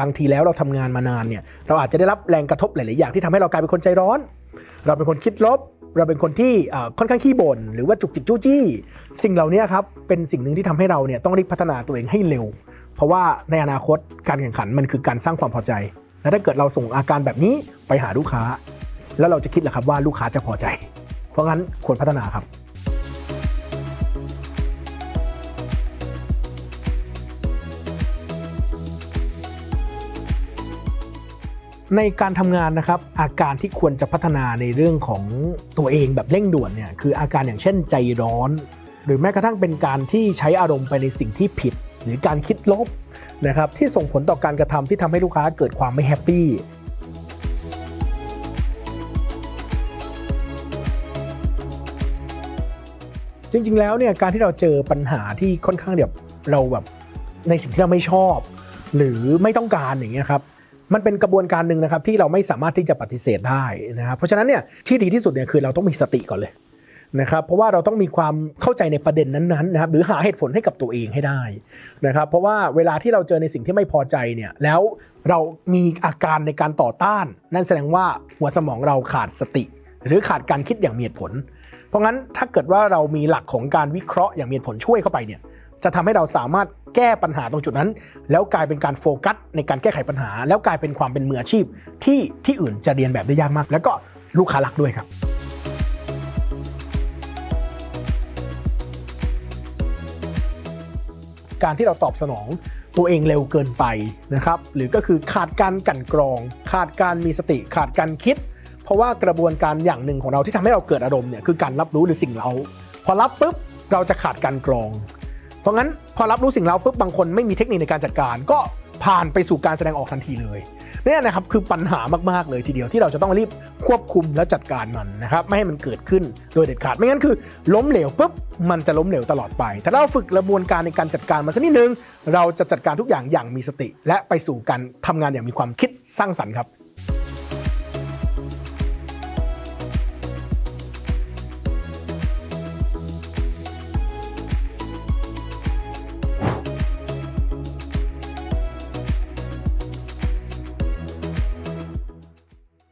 บางทีแล้วเราทำงานมานานเนี่ยเราอาจจะได้รับแรงกระทบหลาย ๆ อย่างที่ทำให้เรากลายเป็นคนใจร้อน เราเป็นคนคิดลบ เราเป็นคนที่ค่อนข้างขี้บ่นหรือว่าจุกจิกจู้จี้ สิ่งเหล่านี้ครับเป็นสิ่งหนึ่งที่ทำให้เราเนี่ยต้องรีบพัฒนาตัวเองให้เร็ว เพราะว่าในอนาคตการแข่งขันมันคือการสร้างความพอใจ และถ้าเกิดเราส่งอาการแบบนี้ไปหาลูกค้า แล้วเราจะคิดแหละครับว่าลูกค้าจะพอใจ เพราะงั้นควรพัฒนาครับ ในการทำงานนะครับอาการที่ควรจะพัฒนาในเรื่องของตัวเองแบบเร่งด่วนเนี่ยคืออาการอย่างเช่นใจร้อน หรือแม้กระทั่งเป็นการที่ใช้อารมณ์ไปในสิ่งที่ผิด หรือการคิดลบนะครับที่ส่งผลต่อการกระทำที่ทำให้ลูกค้าเกิดความไม่แฮปปี้จริงๆ แล้วเนี่ยการที่เราเจอปัญหาที่ค่อนข้างแบบเราแบบในสิ่งที่เราไม่ชอบ หรือไม่ต้องการอย่างเงี้ยครับ มันเป็นกระบวนการหนึ่งนะครับที่เราไม่สามารถที่จะปฏิเสธได้นะครับเพราะฉะนั้นเนี่ยที่ดีที่สุดเนี่ยคือเราต้องมีสติก่อนเลยนะครับเพราะว่าเราต้องมีความเข้าใจในประเด็นนั้นๆนะครับหรือหาเหตุผลให้กับตัวเองให้ได้นะครับเพราะว่าเวลาที่เราเจอในสิ่งที่ไม่พอใจเนี่ยแล้วเรามีอาการในการต่อต้าน นั่นแสดงว่าหัวสมองเราขาดสติ หรือขาดการคิดอย่างมีเหตุผล เพราะงั้นถ้าเกิดว่าเรามีหลักของการวิเคราะห์อย่างมีเหตุผลช่วยเข้าไปเนี่ยจะทำให้เราสามารถ แก้ปัญหาตรงจุดนั้น แล้วกลายเป็นการโฟกัสในการแก้ไขปัญหา แล้วกลายเป็นความเป็นมืออาชีพ ที่ที่อื่นจะเรียนแบบได้ยากมาก แล้วก็ลูกค้ารักด้วยครับการที่เราตอบสนองตัวเองเร็วเกินไปนะครับ หรือก็คือขาดการกั่นกรอง ขาดการมีสติ ขาดการคิด เพราะว่ากระบวนการอย่างหนึ่งของเราที่ทำให้เราเกิดอารมณ์เนี่ยคือการรับรู้หรือสิ่งเรา พอรับปุ๊บเราจะขาดการกรอง เพราะงั้นพอรับรู้สิ่งเราปุ๊บบางคนไม่มีเทคนิคในการจัดการ ก็ผ่านไปสู่การแสดงออกทันทีเลยเนี่ยนะครับคือปัญหามากๆเลยทีเดียวที่เราจะต้องรีบควบคุมและจัดการมันนะครับไม่ให้มันเกิดขึ้นโดยเด็ดขาดไม่งั้นคือ ล้มเหลวปุ๊บมันจะล้มเหลวตลอดไป ถ้าเราฝึกกระบวนการในการจัดการมาสักนิดนึง เราจะจัดการทุกอย่างอย่างมีสติ และไปสู่การทำงานอย่างมีความคิดสร้างสรรค์ครับ